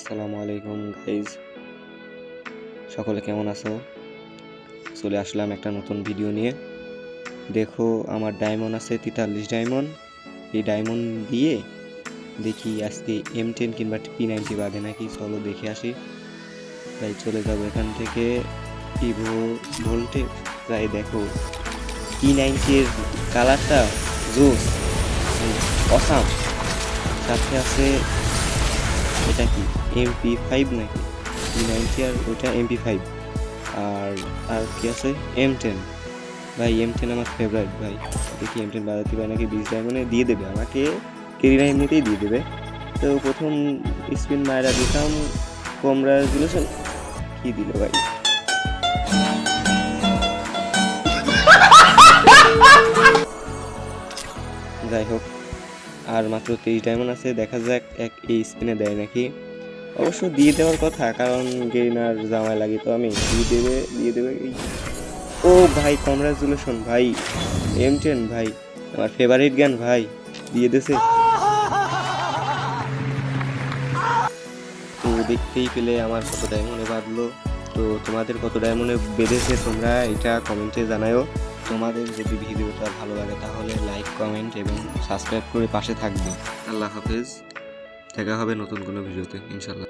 আসসালামু আলাইকুম গাইজ সকলে কেমন আছো? চলে আসলাম একটা নতুন ভিডিও নিয়ে। দেখো, আমার ডায়মন্ড আছে তেতাল্লিশ ডায়মন্ড এই ডায়মন্ড দিয়ে দেখি আজকে এম টেন কিংবা পি নাইনটি বাদে নাকি, চলো দেখে আসি। তাই চলে যাব এখান থেকে। ভিভো ভোল্টে তাই দেখো পি নাইনটির কালারটা জোস অসাম সাথে আছে এটা কি? এমপি ফাইভ নাকি? পি নাইনটি আর ওইটা এমপি ফাইভ আর আর কি আছে? এম টেন ভাই এম টেন আমার ফেভারিট ভাই। দেখি এম টেন বাজাতে পারে নাকি? বিশ ডায়মন্ডে দিয়ে দেবে। আমাকে কেরিনা এমনিতেই দিয়ে দেবে। তো প্রথম স্পিন মায়েরা দিতাম, কমরা রেজুলেশন কি দিল, ভাই? যাই হোক আর মাত্র তেইশ ডায়মন্ড আছে, দেখা যাক এক এই স্পিনে দেয় নাকি। অবশ্য দিয়ে দেওয়ার কথা, কারণ গেইনার জামাই লাগে তো আমি। দিয়ে দেবে দিয়ে দেবে ও ভাই কংগ্রাচুলেশন ভাই। এম টেন ভাই, আমার ফেভারিট গান ভাই, দিয়ে দিছে। তো দেখতেই পেলে আমার কত ডায়মন্ডে বাঁধলো। তো তোমাদের কত ডায়মন্ডে বেঁধেছে তোমরা, এটা কমেন্টে জানাও তোমাদের যদি ভিডিওটা ভালো লাগে তাহলে লাইক, কমেন্ট এবং সাবস্ক্রাইব করে পাশে থাকবে। আল্লাহ হাফেজ। দেখা হবে নতুন কোনো ভিডিওতে ইনশাল্লাহ